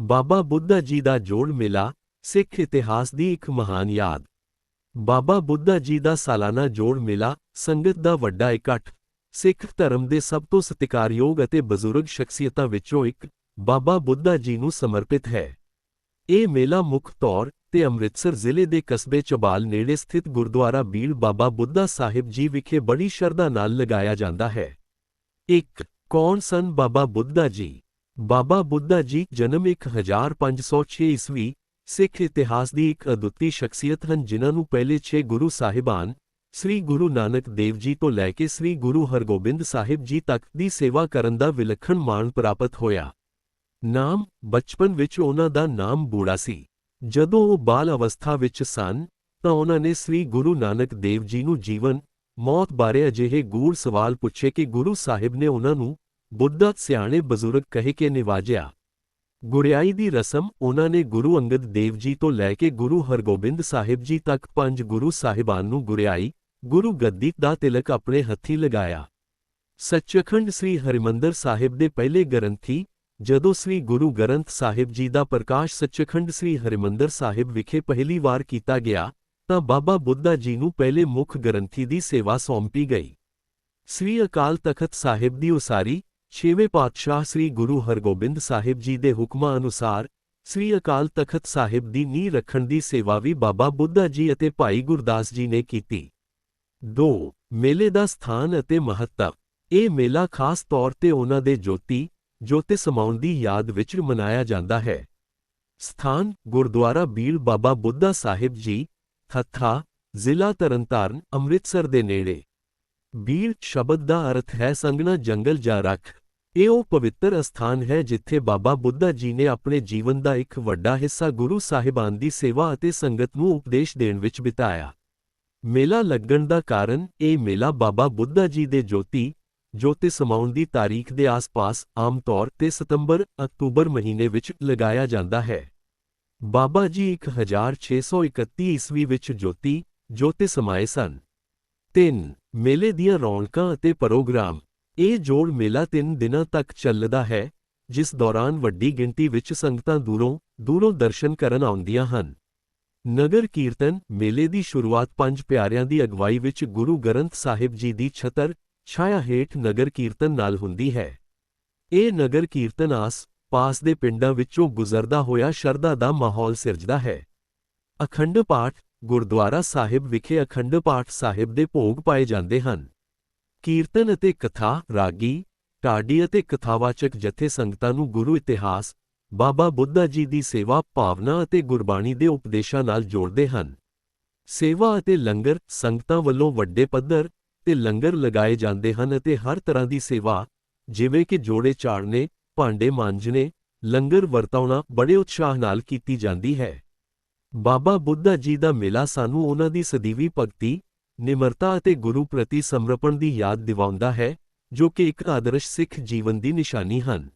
ਬਾਬਾ ਬੁੱਢਾ ਜੀ ਦਾ ਜੋੜ ਮੇਲਾ, ਸਿੱਖ ਇਤਿਹਾਸ ਦੀ ਇੱਕ ਮਹਾਨ ਯਾਦ। ਬਾਬਾ ਬੁੱਢਾ ਜੀ ਦਾ ਸਾਲਾਨਾ ਜੋੜ ਮੇਲਾ, ਸੰਗਤ ਦਾ ਵੱਡਾ ਇਕੱਠ। ਸਿੱਖ ਧਰਮ ਦੇ ਸਭ ਤੋਂ ਸਤਿਕਾਰਯੋਗ ਅਤੇ ਬਜ਼ੁਰਗ ਸ਼ਖਸੀਅਤਾਂ ਵਿੱਚੋਂ ਇੱਕ ਬਾਬਾ ਬੁੱਢਾ ਜੀ ਨੂੰ ਸਮਰਪਿਤ ਹੈ। ਇਹ ਮੇਲਾ ਮੁੱਖ ਤੌਰ ਤੇ ਅੰਮ੍ਰਿਤਸਰ ਜ਼ਿਲ੍ਹੇ ਦੇ ਕਸਬੇ ਚਬਾਲ ਨੇੜੇ ਸਥਿਤ ਗੁਰਦੁਆਰਾ ਬੀੜ ਬਾਬਾ ਬੁੱਢਾ ਸਾਹਿਬ ਜੀ ਵਿਖੇ ਬੜੀ ਸ਼ਰਧਾ ਨਾਲ ਲਗਾਇਆ ਜਾਂਦਾ ਹੈ। 1 ਕੌਣ ਸਨ ਬਾਬਾ ਬੁੱਢਾ ਜੀ? ਬਾਬਾ ਬੁੱਢਾ ਜੀ ਜਨਮ 1506 ਈਸਵੀ, ਸਿੱਖ ਇਤਿਹਾਸ ਦੀ ਇੱਕ ਅਦੁੱਤੀ ਸ਼ਖਸੀਅਤ ਹਨ, ਜਿਨ੍ਹਾਂ ਨੂੰ ਪਹਿਲੇ 6 ਗੁਰੂ ਸਾਹਿਬਾਨ, ਸ੍ਰੀ ਗੁਰੂ ਨਾਨਕ ਦੇਵ ਜੀ ਤੋਂ ਲੈ ਕੇ ਸ੍ਰੀ ਗੁਰੂ ਹਰਗੋਬਿੰਦ ਸਾਹਿਬ ਜੀ ਤੱਕ ਦੀ ਸੇਵਾ ਕਰਨ ਦਾ ਵਿਲੱਖਣ ਮਾਣ ਪ੍ਰਾਪਤ ਹੋਇਆ। ਨਾਮ, ਬਚਪਨ ਵਿੱਚ ਉਹਨਾਂ ਦਾ ਨਾਮ ਬੂੜਾ ਸੀ। ਜਦੋਂ ਉਹ ਬਾਲ ਅਵਸਥਾ ਵਿੱਚ ਸਨ, ਤਾਂ ਉਹਨਾਂ ਨੇ ਸ੍ਰੀ ਗੁਰੂ ਨਾਨਕ ਦੇਵ ਜੀ ਨੂੰ ਜੀਵਨ, ਮੌਤ ਬਾਰੇ ਅਜਿਹੇ ਗੂੜ ਸਵਾਲ ਪੁੱਛੇ ਕਿ ਗੁਰੂ ਸਾਹਿਬ ਨੇ ਉਹਨਾਂ ਨੂੰ ਬੁੱਢਾ ਸਿਆਣੇ ਬਜ਼ੁਰਗ ਕਹਿ ਕੇ ਨਿਵਾਜਿਆ, ਗੁਰਿਆਈ ਦੀ ਰਸਮ ਉਹਨਾਂ ਨੇ ਗੁਰੂ ਅੰਗਦ ਦੇਵ ਜੀ ਤੋਂ ਲੈ ਕੇ ਗੁਰੂ ਹਰਗੋਬਿੰਦ ਸਾਹਿਬ ਜੀ ਤੱਕ ਪੰਜ ਗੁਰੂ ਸਾਹਿਬਾਨ ਨੂੰ ਗੁਰਿਆਈ, ਗੁਰੂ ਗੱਦੀ ਦਾ ਤਿਲਕ ਆਪਣੇ ਹੱਥੀਂ ਲਗਾਇਆ। ਸੱਚਖੰਡ ਸ੍ਰੀ ਹਰਿਮੰਦਰ ਸਾਹਿਬ ਦੇ ਪਹਿਲੇ ਗ੍ਰੰਥੀ ਜਦੋਂ ਸ੍ਰੀ ਗੁਰੂ ਗ੍ਰੰਥ ਸਾਹਿਬ ਜੀ ਦਾ ਪ੍ਰਕਾਸ਼ ਸੱਚਖੰਡ ਸ੍ਰੀ ਹਰਿਮੰਦਰ ਸਾਹਿਬ ਵਿਖੇ ਪਹਿਲੀ ਵਾਰ ਕੀਤਾ ਗਿਆ, ਤਾਂ ਬਾਬਾ ਬੁੱਢਾ ਜੀ ਨੂੰ ਪਹਿਲੇ ਮੁੱਖ ਗ੍ਰੰਥੀ ਦੀ ਸੇਵਾ ਸੌਂਪੀ ਗਈ। ਸ੍ਰੀ ਅਕਾਲ ਤਖਤ ਸਾਹਿਬ ਦੀ ਉਸਾਰੀ ਛੇਵੇਂ ਪਾਤਸ਼ਾਹ ਸ੍ਰੀ ਗੁਰੂ ਹਰਗੋਬਿੰਦ ਸਾਹਿਬ ਜੀ ਦੇ ਹੁਕਮਾਂ ਅਨੁਸਾਰ, ਸ੍ਰੀ ਅਕਾਲ ਤਖਤ ਸਾਹਿਬ ਦੀ ਨੀਂਹ ਰੱਖਣ ਦੀ ਸੇਵਾ ਵੀ ਬਾਬਾ ਬੁੱਢਾ ਜੀ ਅਤੇ ਭਾਈ ਗੁਰਦਾਸ ਜੀ ਨੇ ਕੀਤੀ। 2 ਮੇਲੇ ਦਾ ਸਥਾਨ ਅਤੇ ਮਹੱਤਵ। ਇਹ ਮੇਲਾ ਖਾਸ ਤੌਰ ਤੇ ਉਹਨਾਂ ਦੇ ਜੋਤੀ, ਜੋਤੇ ਸਮਾਉਣ ਦੀ ਯਾਦ ਵਿੱਚ ਮਨਾਇਆ ਜਾਂਦਾ ਹੈ। ਸਥਾਨ, ਗੁਰਦੁਆਰਾ ਬੀੜ ਬਾਬਾ ਬੁੱਢਾ ਸਾਹਿਬ ਜੀ, ਥੱਥਾ, ਜ਼ਿਲ੍ਹਾ ਤਰਨਤਾਰਨ, ਅੰਮ੍ਰਿਤਸਰ ਦੇ ਨੇੜੇ। ਬੀੜ ਸ਼ਬਦ ਦਾ ਅਰਥ ਹੈ ਸੰਗਣਾ ਜੰਗਲ ਜਾਂ ਰੱਖ। ਇਹ ਉਹ ਪਵਿੱਤਰ ਅਸਥਾਨ ਹੈ ਜਿੱਥੇ ਬਾਬਾ ਬੁੱਢਾ ਜੀ ਨੇ ਆਪਣੇ ਜੀਵਨ ਦਾ ਇੱਕ ਵੱਡਾ ਹਿੱਸਾ ਗੁਰੂ ਸਾਹਿਬਾਨ ਦੀ ਸੇਵਾ ਅਤੇ ਸੰਗਤ ਨੂੰ ਉਪਦੇਸ਼ ਦੇਣ ਵਿੱਚ ਬਿਤਾਇਆ। ਮੇਲਾ ਲੱਗਣ ਦਾ ਕਾਰਨ ਇਹ ਮੇਲਾ ਬਾਬਾ ਬੁੱਢਾ ਜੀ ਦੇ ਜੋਤੀ ਜੋਤੀ ਸਮਾਉਣ ਦੀ ਤਾਰੀਖ ਦੇ ਆਸ-ਪਾਸ ਆਮ ਤੌਰ ਤੇ ਸਤੰਬਰ, ਅਕਤੂਬਰ ਮਹੀਨੇ ਵਿੱਚ ਲਗਾਇਆ ਜਾਂਦਾ ਹੈ। ਬਾਬਾ ਜੀ 1631 ਈਸਵੀ ਵਿੱਚ ਜੋਤੀ, ਜੋਤੇ ਸਮਾਏ ਸਨ। 3 ਮੇਲੇ ਦੀਆਂ ਰੌਣਕਾਂ ਅਤੇ ਪ੍ਰੋਗਰਾਮ। ਇਹ ਜੋੜ ਮੇਲਾ 3 ਦਿਨਾਂ ਤੱਕ ਚੱਲਦਾ ਹੈ, ਜਿਸ ਦੌਰਾਨ ਵੱਡੀ ਗਿਣਤੀ ਵਿੱਚ ਸੰਗਤਾਂ ਦੂਰੋਂ ਦੂਰੋਂ ਦਰਸ਼ਨ ਕਰਨ ਆਉਂਦੀਆਂ ਹਨ। ਨਗਰ ਕੀਰਤਨ ਮੇਲੇ ਦੀ ਸ਼ੁਰੂਆਤ ਪੰਜ ਪਿਆਰਿਆਂ ਦੀ ਅਗਵਾਈ ਵਿੱਚ ਗੁਰੂ ਗ੍ਰੰਥ ਸਾਹਿਬ ਜੀ ਦੀ ਛਤਰ, ਛਾਇਆ ਹੇਠ ਨਗਰ ਕੀਰਤਨ ਨਾਲ ਹੁੰਦੀ ਹੈ। ਇਹ ਨਗਰ ਕੀਰਤਨ ਆਸ ਪਾਸ ਦੇ ਪਿੰਡਾਂ ਵਿੱਚੋਂ ਗੁਜ਼ਰਦਾ ਹੋਇਆ ਸ਼ਰਧਾ ਦਾ ਮਾਹੌਲ ਸਿਰਜਦਾ ਹੈ। ਅਖੰਡ ਪਾਠ ਗੁਰਦੁਆਰਾ ਸਾਹਿਬ ਵਿਖੇ ਅਖੰਡ ਪਾਠ ਸਾਹਿਬ ਦੇ ਭੋਗ ਪਾਏ ਜਾਂਦੇ ਹਨ। ਕੀਰਤਨ ਅਤੇ ਕਥਾ, ਰਾਗੀ, ਢਾਡੀ ਅਤੇ ਕਥਾਵਾਚਕ ਜਥੇ ਸੰਗਤਾਂ ਨੂੰ ਗੁਰੂ ਇਤਿਹਾਸ, ਬਾਬਾ ਬੁੱਢਾ ਜੀ ਦੀ ਸੇਵਾ, ਭਾਵਨਾ ਅਤੇ ਗੁਰਬਾਣੀ ਦੇ ਉਪਦੇਸ਼ਾਂ ਨਾਲ ਜੋੜਦੇ ਹਨ। ਸੇਵਾ ਅਤੇ ਲੰਗਰ ਸੰਗਤਾਂ ਵੱਲੋਂ ਵੱਡੇ ਪੱਧਰ ਤੇ ਲੰਗਰ ਲਗਾਏ ਜਾਂਦੇ ਹਨ ਅਤੇ ਹਰ ਤਰ੍ਹਾਂ ਦੀ ਸੇਵਾ, ਜਿਵੇਂ ਕਿ ਜੋੜੇ ਚਾੜਨੇ ਭਾਂਡੇ ਮਾਂਜਣੇ, ਲੰਗਰ ਵਰਤਾਉਣਾ ਬੜੇ ਉਤਸ਼ਾਹ ਨਾਲ ਕੀਤੀ ਜਾਂਦੀ ਹੈ। ਬਾਬਾ ਬੁੱਢਾ ਜੀ ਦਾ ਮੇਲਾ ਸਾਨੂੰ ਉਹਨਾਂ ਦੀ ਸਦੀਵੀ ਭਗਤੀ, ਨਿਮਰਤਾ ਅਤੇ ਗੁਰੂ ਪ੍ਰਤੀ ਸਮਰਪਣ ਦੀ ਯਾਦ ਦਿਵਾਉਂਦਾ ਹੈ, ਜੋ ਕਿ ਇੱਕ ਆਦਰਸ਼ ਸਿੱਖ ਜੀਵਨ ਦੀ ਨਿਸ਼ਾਨੀ ਹਨ।